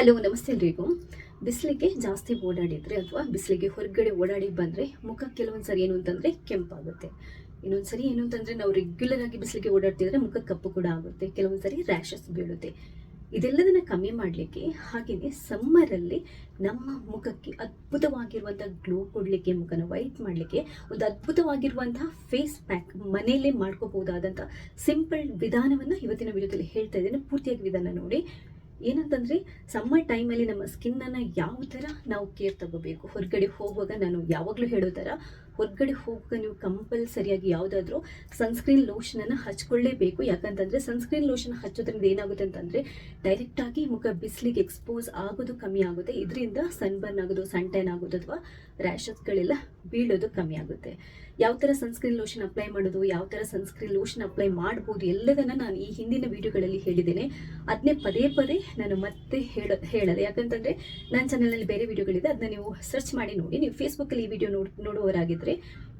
Hello, ನಮಸ್ತೆ ಎಲ್ರಿಗೂ. ಬಿಸಿಲಿಗೆ ಜಾಸ್ತಿ ಓಡಾಡಿದರೆ ಅಥವಾ ಬಿಸಿಲಿಗೆ ಹೊರಗಡೆ ಓಡಾಡಿ ಬಂದರೆ ಮುಖ ಕೆಲವೊಂದು ಸರಿ ಏನು ಅಂತಂದರೆ ಕೆಂಪಾಗುತ್ತೆ. ಇನ್ನೊಂದು ಸರಿ ಏನು ಅಂತಂದರೆ ನಾವು ರೆಗ್ಯುಲರ್ ಆಗಿ ಬಿಸಿಲಿಗೆ ಓಡಾಡ್ತಿದ್ರೆ ಮುಖ ಕಪ್ಪು ಕೂಡ ಆಗುತ್ತೆ ಕೆಲವೊಂದು ಸರಿ ರ್ಯಾಷಸ್ ಬೀಳುತ್ತೆ. ಇದೆಲ್ಲದನ್ನ ಕಮ್ಮಿ ಮಾಡಲಿಕ್ಕೆ ಹಾಗೆಯೇ ಸಮ್ಮರಲ್ಲಿ ನಮ್ಮ ಮುಖಕ್ಕೆ ಅದ್ಭುತವಾಗಿರುವಂಥ ಗ್ಲೋ ಕೊಡಲಿಕ್ಕೆ, ಮುಖನ ವೈಟ್ ಮಾಡಲಿಕ್ಕೆ ಒಂದು ಅದ್ಭುತವಾಗಿರುವಂತಹ ಫೇಸ್ ಪ್ಯಾಕ್ ಮನೆಯಲ್ಲೇ ಮಾಡ್ಕೋಬಹುದಾದಂಥ ಸಿಂಪಲ್ ವಿಧಾನವನ್ನು ಇವತ್ತಿನ ವಿಡಿಯೋದಲ್ಲಿ ಹೇಳ್ತಾ ಇದ್ದೇನೆ. ಪೂರ್ತಿಯಾಗಿ ವಿಧಾನ ನೋಡಿ. ಏನಂತಂದರೆ, ಸಮ್ಮರ್ ಟೈಮಲ್ಲಿ ನಮ್ಮ ಸ್ಕಿನ್ನನ್ನು ಯಾವ ಥರ ನಾವು ಕೇರ್ ತಗೋಬೇಕು? ಹೊರಗಡೆ ಹೋಗುವಾಗ ನಾನು ಯಾವಾಗಲೂ ಹೇಳೋ ಥರ ಹೊರಗಡೆ ಹೋಗುವಾಗ ನೀವು ಕಂಪಲ್ಸರಿಯಾಗಿ ಯಾವುದಾದ್ರೂ ಸನ್ಸ್ಕ್ರೀನ್ ಲೋಷನನ್ನು ಹಚ್ಕೊಳ್ಳೇಬೇಕು. ಯಾಕಂತಂದರೆ ಸನ್ಸ್ಕ್ರೀನ್ ಲೋಷನ್ ಹಚ್ಚೋದ್ರಿಂದ ಏನಾಗುತ್ತೆ ಅಂತಂದರೆ ಡೈರೆಕ್ಟಾಗಿ ಮುಖ ಬಿಸಿಲಿಗೆ ಎಕ್ಸ್ಪೋಸ್ ಆಗೋದು ಕಮ್ಮಿ ಆಗುತ್ತೆ. ಇದರಿಂದ ಸನ್ಬರ್ನ್ ಆಗೋದು ಸನ್ ಆಗೋದು ಅಥವಾ ರ್ಯಾಷಸ್ಗಳೆಲ್ಲ ಬೀಳೋದು ಕಮ್ಮಿ ಆಗುತ್ತೆ. ಯಾವ ಥರ ಸನ್ಸ್ಕ್ರೀನ್ ಲೋಷನ್ ಅಪ್ಲೈ ಮಾಡೋದು, ಯಾವ ಥರ ಸನ್ಸ್ಕ್ರೀನ್ ಲೋಷನ್ ಅಪ್ಲೈ ಮಾಡ್ಬೋದು, ಎಲ್ಲದನ್ನು ನಾನು ಈ ಹಿಂದಿನ ವಿಡಿಯೋಗಳಲ್ಲಿ ಹೇಳಿದ್ದೇನೆ. ಅದನ್ನೇ ಪದೇ ಪದೇ ನಾನು ಮತ್ತೆ ಹೇಳ, ಹೇಳದೆ, ಯಾಕಂತಂದರೆ ನನ್ನ ಚಾನಲಲ್ಲಿ ಬೇರೆ ವಿಡಿಯೋಗಳಿದೆ ಅದನ್ನ ನೀವು ಸರ್ಚ್ ಮಾಡಿ ನೋಡಿ. ನೀವು ಫೇಸ್ಬುಕ್ಕಲ್ಲಿ ಈ ವಿಡಿಯೋ ನೋಡ್ ನೋಡುವವರಾಗಿದ್ದರೆ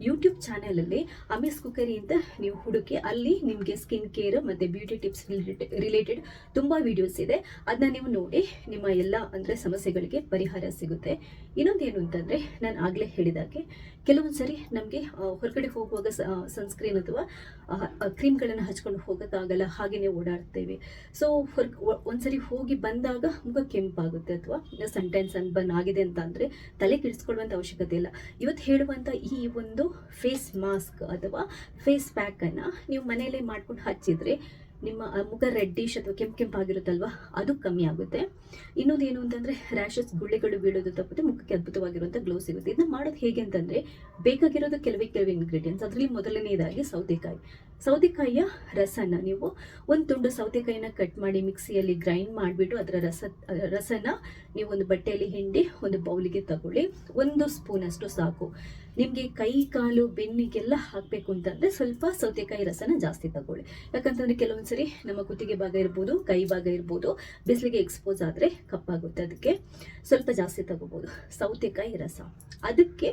ಯೂಟ್ಯೂಬ್ ಚಾನಲಲ್ಲಿ ಅಮಿಸ್ ಕುಕರಿ ಅಂತ ನೀವು ಹುಡುಕಿ, ಅಲ್ಲಿ ನಿಮಗೆ ಸ್ಕಿನ್ ಕೇರ್ ಮತ್ತು ಬ್ಯೂಟಿ ಟಿಪ್ಸ್ ರಿಲೇಟೆಡ್ ತುಂಬ ವಿಡಿಯೋಸ್ ಇದೆ. ಅದನ್ನ ನೀವು ನೋಡಿ ನಿಮ್ಮ ಎಲ್ಲ ಅಂದರೆ ಸಮಸ್ಯೆಗಳಿಗೆ ಪರಿಹಾರ ಸಿಗುತ್ತೆ. ಇನ್ನೊಂದೇನು ಅಂತಂದರೆ ನಾನು ಆಗಲೇ ಹೇಳಿದಾಗೆ ಕೆಲವೊಂದು ಸರಿ ನಮಗೆ ಹೊರಗಡೆ ಹೋಗುವಾಗ ಸನ್ಸ್ಕ್ರೀನ್ ಅಥವಾ ಕ್ರೀಮ್ಗಳನ್ನು ಹಚ್ಕೊಂಡು ಹೋಗೋಕ್ಕಾಗಲ್ಲ ಹಾಗೆಯೇ ಓಡಾಡ್ತೇವೆ. ಸೊ ಹೊರ ಒಂದ್ಸರಿ ಹೋಗಿ ಬಂದಾಗ ಮುಖ ಕೆಂಪಾಗುತ್ತೆ ಅಥವಾ ಸನ್ ಟೈನ್ ಸನ್ ಬರ್ನ್ ಆಗಿದೆ ಅಂತ ಅಂದರೆ ತಲೆ ಕೆಡಿಸ್ಕೊಳ್ಳುವಂಥ ಅವಶ್ಯಕತೆ ಇಲ್ಲ. ಇವತ್ತು ಹೇಳುವಂಥ ಈ ಒಂದು ಫೇಸ್ ಮಾಸ್ಕ್ ಅಥವಾ ಫೇಸ್ ಪ್ಯಾಕನ್ನು ನೀವು ಮನೆಯಲ್ಲೇ ಮಾಡ್ಕೊಂಡು ಹಚ್ಚಿದ್ರೆ ನಿಮ್ಮ ಮುಖ ರೆಡ್ಡಿಶ್ ಅಥವಾ ಕೆಂಪು ಕೆಂಪಾಗಿರುತ್ತಲ್ವ? ಅದು ಕಮ್ಮಿ ಆಗುತ್ತೆ. ಇನ್ನೊಂದು ಏನು ಅಂತಂದರೆ ರ್ಯಾಷಸ್ ಗುಳ್ಳೆಗಳು ಬೀಳೋದು ತಪ್ಪದೆ ಮುಖಕ್ಕೆ ಅದ್ಭುತವಾಗಿರುವಂಥ ಗ್ಲೋ ಸಿಗುತ್ತೆ. ಇದನ್ನ ಮಾಡೋದು ಹೇಗೆ ಅಂತಂದರೆ, ಬೇಕಾಗಿರೋದು ಕೆಲವೇ ಕೆಲವೇ ಇಂಗ್ರೀಡಿಯೆಂಟ್ಸ್ ಅದರಲ್ಲಿ ಮೊದಲನೇದಾಗಿ ಸೌತೆಕಾಯಿ. ಸೌತೆಕಾಯಿಯ ರಸನ ನೀವು ಒಂದು ತುಂಡು ಸೌತೆಕಾಯಿನ ಕಟ್ ಮಾಡಿ ಮಿಕ್ಸಿಯಲ್ಲಿ ಗ್ರೈಂಡ್ ಮಾಡಿಬಿಟ್ಟು ಅದರ ರಸ, ರಸನ ನೀವು ಒಂದು ಬಟ್ಟೆಯಲ್ಲಿ ಹಿಂಡಿ ಒಂದು ಬೌಲಿಗೆ ತಗೊಳ್ಳಿ. ಒಂದು ಸ್ಪೂನಷ್ಟು ಸಾಕು. ನಿಮಗೆ ಕೈ, ಕಾಲು, ಬೆನ್ನಿಗೆಲ್ಲ ಹಾಕಬೇಕು ಅಂತಂದರೆ ಸ್ವಲ್ಪ ಸೌತೆಕಾಯಿ ರಸನ ಜಾಸ್ತಿ ತಗೊಳ್ಳಿ. ಯಾಕಂತಂದರೆ ಕೆಲವೊಂದ್ಸರಿ ನಮ್ಮ ಕುತ್ತಿಗೆ ಭಾಗ ಇರ್ಬೋದು, ಕೈ ಭಾಗ ಇರ್ಬೋದು, ಬಿಸಿಲಿಗೆ ಎಕ್ಸ್ಪೋಸ್ ಆದರೆ ಕಪ್ಪಾಗುತ್ತೆ ಅದಕ್ಕೆ. ಸ್ವಲ್ಪ ಜಾಸ್ತಿ ತಗೋಬೋದು. ಸೌತೆಕಾಯಿ ರಸ. ಅದಕ್ಕೆ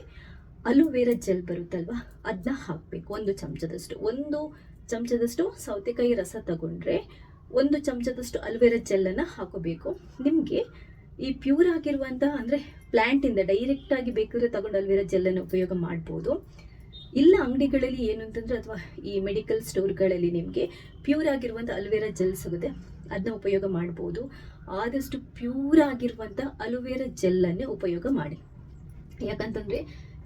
ಅಲುವೇರಾ ಜೆಲ್ ಬರುತ್ತಲ್ವಾ? ಅದನ್ನ ಹಾಕಬೇಕು. ಒಂದು ಚಮಚದಷ್ಟು. ಒಂದು ಚಮಚದಷ್ಟು ಸೌತೆಕಾಯಿ ರಸ ತಗೊಂಡ್ರೆ ಒಂದು ಚಮಚದಷ್ಟು ಅಲುವೇರಾ ಜೆಲ್ಲನ್ನು ಹಾಕೋಬೇಕು. ನಿಮಗೆ ಈ ಪ್ಯೂರ್ ಆಗಿರುವಂಥ ಅಂದರೆ ಪ್ಲ್ಯಾಂಟಿಂದ ಡೈರೆಕ್ಟಾಗಿ ಬೇಕಾದ್ರೆ ತಗೊಂಡು ಅಲ್ವೇರಾ ಜೆಲ್ಲನ್ನು ಉಪಯೋಗ ಮಾಡ್ಬೋದು. ಇಲ್ಲ ಅಂಗಡಿಗಳಲ್ಲಿ ಏನು ಅಂತಂದರೆ ಅಥವಾ ಈ ಮೆಡಿಕಲ್ ಸ್ಟೋರ್ಗಳಲ್ಲಿ ನಿಮಗೆ ಪ್ಯೂರ್ ಆಗಿರುವಂಥ ಅಲುವೇರಾ ಜೆಲ್ ಸಿಗುತ್ತೆ. ಅದನ್ನ ಉಪಯೋಗ ಮಾಡ್ಬೋದು. ಆದಷ್ಟು ಪ್ಯೂರ್ ಆಗಿರುವಂಥ ಅಲುವೇರಾ ಜೆಲ್ಲನ್ನೇ ಉಪಯೋಗ ಮಾಡಿ. ಯಾಕಂತಂದರೆ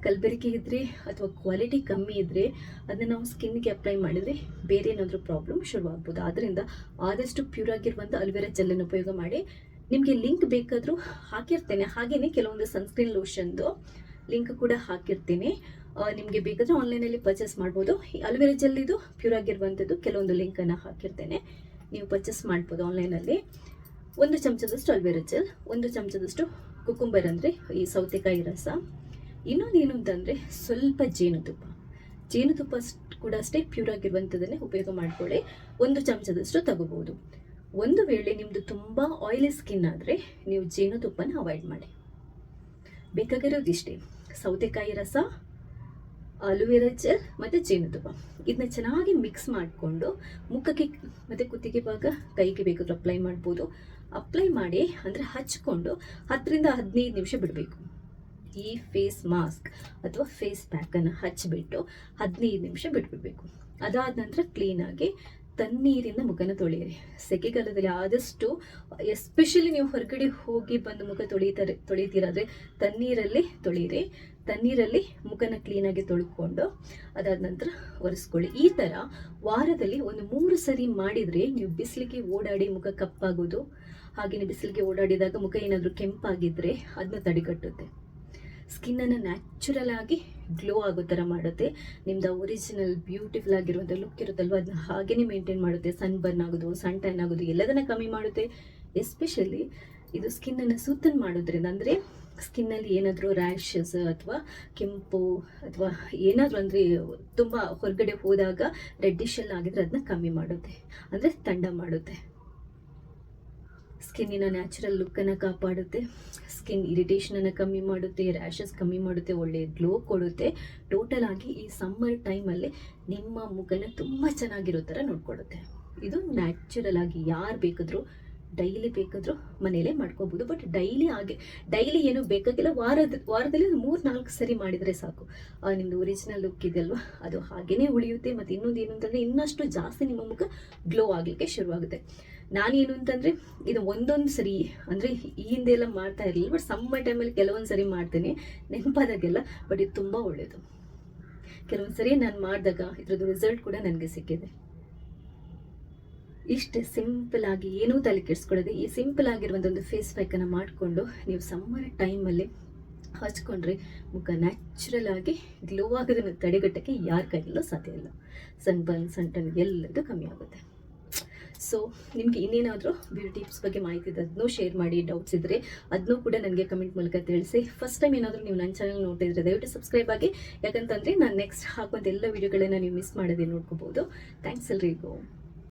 ಕಲಬೆರಕೆ ಇದ್ದರೆ ಅಥವಾ ಕ್ವಾಲಿಟಿ ಕಮ್ಮಿ ಇದ್ದರೆ ಅದನ್ನ ನಾವು ಸ್ಕಿನ್ಗೆ ಅಪ್ಲೈ ಮಾಡಿದರೆ ಬೇರೆ ಏನಾದರೂ ಪ್ರಾಬ್ಲಮ್ ಶುರುವಾಗ್ಬೋದು ಆದ್ದರಿಂದ ಆದಷ್ಟು ಪ್ಯೂರ್ ಆಗಿರುವಂಥ ಜೆಲ್ ಜೆಲ್ಲನ್ನು ಉಪಯೋಗ ಮಾಡಿ. ನಿಮಗೆ ಲಿಂಕ್ ಬೇಕಾದರೂ ಹಾಕಿರ್ತೇನೆ. ಹಾಗೆಯೇ ಕೆಲವೊಂದು ಸನ್ಸ್ಕ್ರೀನ್ ಲೋಷನ್ದು ಲಿಂಕ್ ಕೂಡ ಹಾಕಿರ್ತೀನಿ. ನಿಮಗೆ ಬೇಕಾದರೆ ಆನ್ಲೈನಲ್ಲಿ ಪರ್ಚೇಸ್ ಮಾಡ್ಬೋದು. ಈ ಅಲ್ವೇರಾ ಜೆಲ್ ಇದು ಪ್ಯೂರ್ ಆಗಿರುವಂಥದ್ದು. ಕೆಲವೊಂದು ಲಿಂಕನ್ನು ಹಾಕಿರ್ತೇನೆ. ನೀವು ಪರ್ಚೇಸ್ ಮಾಡ್ಬೋದು ಆನ್ಲೈನಲ್ಲಿ ಒಂದು ಚಮಚದಷ್ಟು ಅಲ್ವೇರಾ ಜೆಲ್ ಒಂದು ಚಮಚದಷ್ಟು ಕುಕುಂಬರ್ ಅಂದರೆ ಈ ಸೌತೆಕಾಯಿ ರಸ. ಇನ್ನೊಂದು ಏನು ಅಂತಂದರೆ ಸ್ವಲ್ಪ ಜೇನುತುಪ್ಪ. ಜೇನುತುಪ್ಪ ಕೂಡ ಅಷ್ಟೇ ಪ್ಯೂರ್ ಆಗಿರುವಂಥದ್ದನ್ನೇ ಉಪಯೋಗ ಮಾಡಿಕೊಳ್ಳಿ. ಒಂದು ಚಮಚದಷ್ಟು ತಗೋಬೋದು. ಒಂದು ವೇಳೆ ನಿಮ್ಮದು ತುಂಬ ಆಯಿಲಿ ಸ್ಕಿನ್ ಆದರೆ ನೀವು ಜೇನುತುಪ್ಪನ ಅವಾಯ್ಡ್ ಮಾಡಿ. ಬೇಕಾಗಿರೋದಿಷ್ಟೇ ಸೌತೆಕಾಯಿ ರಸ ಅಲುವೆರಾ ಜೆಲ್ ಮತ್ತು ಜೇನುತುಪ್ಪ. ಇದನ್ನ ಚೆನ್ನಾಗಿ ಮಿಕ್ಸ್ ಮಾಡಿಕೊಂಡು ಮುಖಕ್ಕೆ ಮತ್ತು ಕುತ್ತಿಗೆ ಭಾಗ, ಕೈಗೆ ಬೇಕಾದ್ರೂ ಅಪ್ಲೈ ಮಾಡ್ಬೋದು. ಅಪ್ಲೈ ಮಾಡಿ ಅಂದರೆ ಹಚ್ಕೊಂಡು ಹತ್ತರಿಂದ ಹದಿನೈದು ನಿಮಿಷ ಬಿಡಬೇಕು. ಈ ಫೇಸ್ ಮಾಸ್ಕ್ ಅಥವಾ ಫೇಸ್ ಪ್ಯಾಕನ್ನು ಹಚ್ಚಿಬಿಟ್ಟು ಹದಿನೈದು ನಿಮಿಷ ಬಿಟ್ಬಿಡಬೇಕು. ಅದಾದ ನಂತರ ಕ್ಲೀನಾಗಿ ತಣ್ಣೀರಿಂದ ಮುಖನ ತೊಳೆಯಿರಿ. ಸೆಕೆಗಾಲದಲ್ಲಿ ಆದಷ್ಟು ಎಸ್ಪೆಷಲಿ ನೀವು ಹೊರಗಡೆ ಹೋಗಿ ಬಂದು ಮುಖ ತೊಳೀತಾರೆ, ತೊಳಿತೀರಾದರೆ ತಣ್ಣೀರಲ್ಲಿ ತೊಳೆಯಿರಿ ತಣ್ಣೀರಲ್ಲಿ ಮುಖನ ಕ್ಲೀನಾಗಿ ತೊಳ್ಕೊಂಡು ಅದಾದ ನಂತರ ಒರೆಸ್ಕೊಳ್ಳಿ. ಈ ಥರ ವಾರದಲ್ಲಿ ಒಂದು ಮೂರು ಸರಿ ಮಾಡಿದರೆ ನೀವು ಬಿಸಿಲಿಗೆ ಓಡಾಡಿ ಮುಖ ಕಪ್ಪಾಗೋದು ಹಾಗೆಯೇ ಬಿಸಿಲಿಗೆ ಓಡಾಡಿದಾಗ ಮುಖ ಏನಾದರೂ ಕೆಂಪಾಗಿದ್ದರೆ ಅದನ್ನ ತಡೆಗಟ್ಟುತ್ತೆ. ಸ್ಕಿನ್ನನ್ನು ನ್ಯಾಚುರಲ್ ಆಗಿ ಗ್ಲೋ ಆಗೋ ಥರ ಮಾಡುತ್ತೆ. ನಿಮ್ದು ಒರಿಜಿನಲ್ ಬ್ಯೂಟಿಫುಲ್ ಆಗಿರುವಂಥ ಲುಕ್ ಇರುತ್ತಲ್ವ ಅದನ್ನ ಹಾಗೇನೆ ಮೇಂಟೈನ್ ಮಾಡುತ್ತೆ. ಸನ್ ಬರ್ನ್ ಆಗೋದು ಸನ್ ಟೈನ್ ಆಗೋದು ಎಲ್ಲದನ್ನ ಕಮ್ಮಿ ಮಾಡುತ್ತೆ. ಎಸ್ಪೆಷಲಿ ಇದು ಸ್ಕಿನ್ನನ್ನು ಸೂತನ್ ಮಾಡೋದ್ರಿಂದ. ಅಂದರೆ ಸ್ಕಿನ್ನಲ್ಲಿ ಏನಾದರೂ ರ್ಯಾಷಸ್ ಅಥವಾ ಕೆಂಪು ಅಥವಾ ಏನಾದರೂ ಅಂದರೆ ತುಂಬ ಹೊರಗಡೆ ಹೋದಾಗ ರೆಡ್ಡಿಶಲ್ಲಿ ಆಗಿದ್ರೆ ಅದನ್ನ ಕಮ್ಮಿ ಮಾಡುತ್ತೆ. ಅಂದರೆ ತಂಡ ಮಾಡುತ್ತೆ. ಸ್ಕಿನ್ನಿನ ನ್ಯಾಚುರಲ್ ಲುಕ್ಕನ್ನು ಕಾಪಾಡುತ್ತೆ. ಸ್ಕಿನ್ ಇರಿಟೇಷನನ್ನು ಕಮ್ಮಿ ಮಾಡುತ್ತೆ ರ್ಯಾಷಸ್ ಕಮ್ಮಿ ಮಾಡುತ್ತೆ ಒಳ್ಳೆಯ ಗ್ಲೋ ಕೊಡುತ್ತೆ. ಟೋಟಲ್ ಆಗಿ ಈ ಸಮ್ಮರ್ ಟೈಮಲ್ಲಿ ನಿಮ್ಮ ಮುಖನ ತುಂಬ ಚೆನ್ನಾಗಿರೋ ಥರ ನೋಡ್ಕೊಡುತ್ತೆ ಇದು ನ್ಯಾಚುರಲ್ ಆಗಿ ಯಾರು ಬೇಕಾದರೂ ಡೈಲಿ ಬೇಕಾದರೂ ಮನೆಯಲ್ಲೇ ಮಾಡ್ಕೋಬೋದು. ಬಟ್ ಡೈಲಿ ಹಾಗೆ ಡೈಲಿ ಏನು ಬೇಕಾಗಿಲ್ಲ. ವಾರದ, ವಾರದಲ್ಲಿ ಒಂದು ಮೂರು, ನಾಲ್ಕು ಸರಿ ಮಾಡಿದರೆ ಸಾಕು. ನಿಮ್ಮದು ಒರಿಜಿನಲ್ ಲುಕ್ ಇದೆಯಲ್ವ ಅದು ಹಾಗೇ ಉಳಿಯುತ್ತೆ. ಮತ್ತು ಇನ್ನೊಂದು ಏನು ಅಂತಂದರೆ ಇನ್ನಷ್ಟು ಜಾಸ್ತಿ ನಿಮ್ಮ ಮುಖ ಗ್ಲೋ ಆಗಲಿಕ್ಕೆ ಶುರುವಾಗುತ್ತೆ. ನಾನೇನು ಅಂತಂದರೆ, ಇದು ಒಂದೊಂದು ಸರಿ, ಅಂದರೆ ಈ ಹಿಂದೆ ಎಲ್ಲ ಮಾಡ್ತಾ ಇರಲಿಲ್ಲ. ಬಟ್ ಸಮ್ಮರ್ ಟೈಮಲ್ಲಿ ಕೆಲವೊಂದು ಸರಿ ಮಾಡ್ತೇನೆ. ನೆನಪಾದಾಗೆಲ್ಲ ಬಟ್ ಇದು ತುಂಬ ಒಳ್ಳೆಯದು ಕೆಲವೊಂದು ಸರಿ ನಾನು ಮಾಡಿದಾಗ ಇದ್ರದ್ದು ರಿಸಲ್ಟ್ ಕೂಡ ನನಗೆ ಸಿಕ್ಕಿದೆ. ಇಷ್ಟೇ ಸಿಂಪಲ್ ಆಗಿ ಏನೂ ತಲೆ ಕೆಡಿಸ್ಕೊಳ್ಳೋದು ಈ ಸಿಂಪಲ್ ಆಗಿರುವಂಥ ಒಂದು ಫೇಸ್ ಪ್ಯಾಕನ್ನು ಮಾಡಿಕೊಂಡು ನೀವು ಸಮ್ಮರ್ ಟೈಮಲ್ಲಿ ಹಚ್ಕೊಂಡ್ರೆ ಮುಖ ನ್ಯಾಚುರಲ್ ಆಗಿ ಗ್ಲೋ ಆಗೋದನ್ನು ತಡೆಗಟ್ಟಕ್ಕೆ ಯಾರ ಕೈಯಲ್ಲೂ ಸಾಧ್ಯ ಇಲ್ಲ. ಸನ್ ಬರ್ನ್ ಸನ್ ಟನ್ ಎಲ್ಲದೂ ಕಮ್ಮಿ ಆಗುತ್ತೆ. ಸೊ ನಿಮಗೆ ಇನ್ನೇನಾದರೂ ಬ್ಯೂಟಿ ಟಿಪ್ಸ್ ಬಗ್ಗೆ ಮಾಹಿತಿ ಇದೆ ಅದನ್ನೂ ಶೇರ್ ಮಾಡಿ ಡೌಟ್ಸ್ ಇದ್ದರೆ ಅದನ್ನೂ ಕೂಡ ನನಗೆ ಕಮೆಂಟ್ ಮೂಲಕ ತಿಳಿಸಿ. ಫಸ್ಟ್ ಟೈಮ್ ಏನಾದರೂ ನೀವು ನನ್ನ ಚಾನಲ್ ನೋಡ್ತಿದ್ರೆ ದಯವಿಟ್ಟು ಸಬ್ಸ್ಕ್ರೈಬ್ ಆಗಿ. ಯಾಕಂತಂದರೆ ನಾನು ನೆಕ್ಸ್ಟ್ ಹಾಕುವಂಥ ಎಲ್ಲ ವೀಡಿಯೋಗಳನ್ನು ನೀವು ಮಿಸ್ ಮಾಡೋದೇ ನೋಡ್ಕೋಬೋದು. ಥ್ಯಾಂಕ್ಸ್ ಎಲ್ರಿಗೂ.